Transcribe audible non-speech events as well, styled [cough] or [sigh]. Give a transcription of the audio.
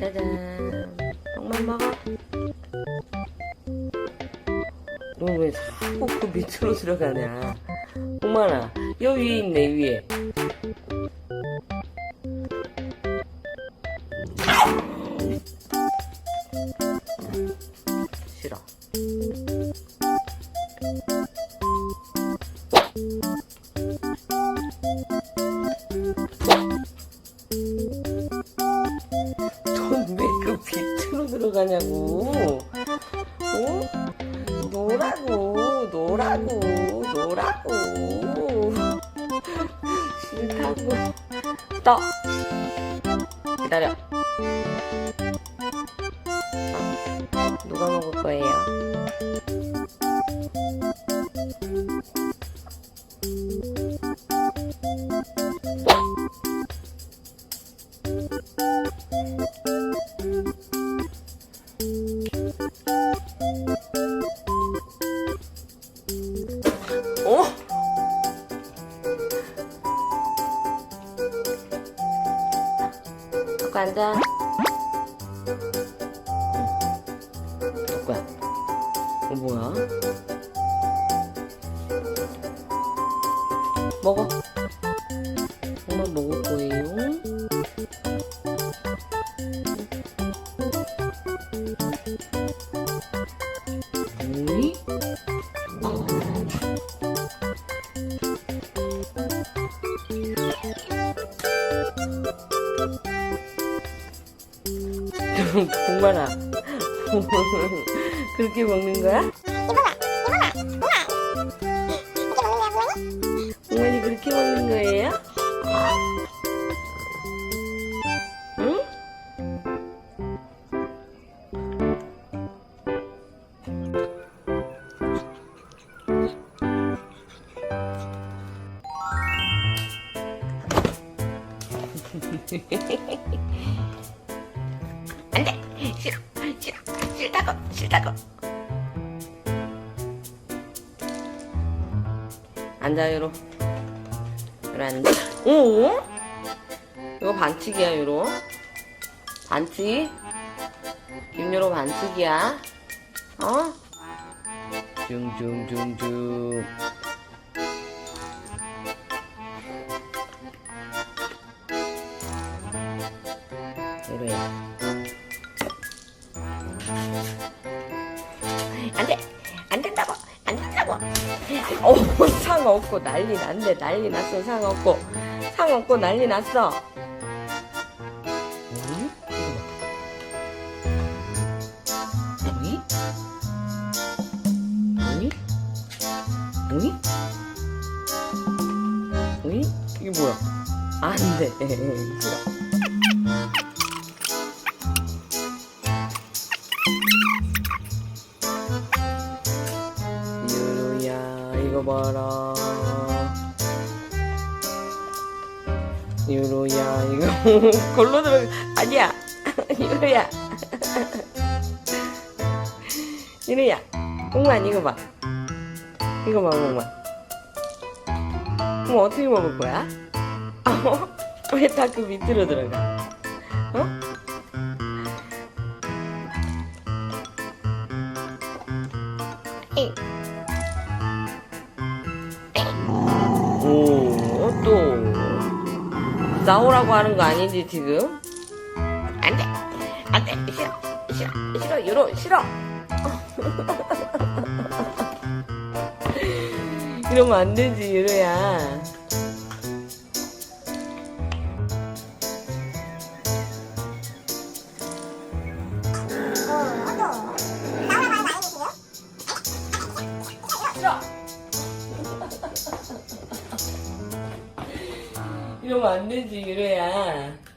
짜잔. 정말 먹어. 너 왜 자꾸 그 밑으로 들어가냐. 엄마나, 여 위에 있네, 위에. 싫어. 노라고, 노라고, 노라고. 싫다고. 떠. 기다려. 아, 누가 먹을 거예요? 갖고 앉아. 누구야? 어, 뭐야? 먹어. 엄마 먹을 거예요. 공만아. [laughs] 그렇게 먹는 거야? 공만이 그렇게 먹는 거예요? 응? [laughs] 안 돼! 싫어! 싫어! 싫다고! 싫다고! 앉아, 요로. 요로 앉아. 오? 이거 반칙이야, 요로. 반칙? 김요로 반칙이야. 어? 중중중중. 요로 어, [laughs] 상 없고 난리 났네. 난리 났어, 상 없고. 상 없고 난리 났어. 어이? 어이? 어이? 이게 뭐야? 안 돼. [laughs] 싫어. 봐라 유루야 이거 [laughs] 골로 들어 아니야 유루야 유루야 꽁만 이거 봐 이거 봐 꽁만 그럼 어떻게 먹을 거야? [laughs] 어? 왜다 그 밑으로 들어가? 또. 나오라고 하는 거 아니지, 지금? 안 돼! 안 돼! 싫어! 싫어! 싫어! 유로! 싫어! [laughs] 이러면 안 되지, 유로야. 싫어! 이러면 안 되지, 유로야.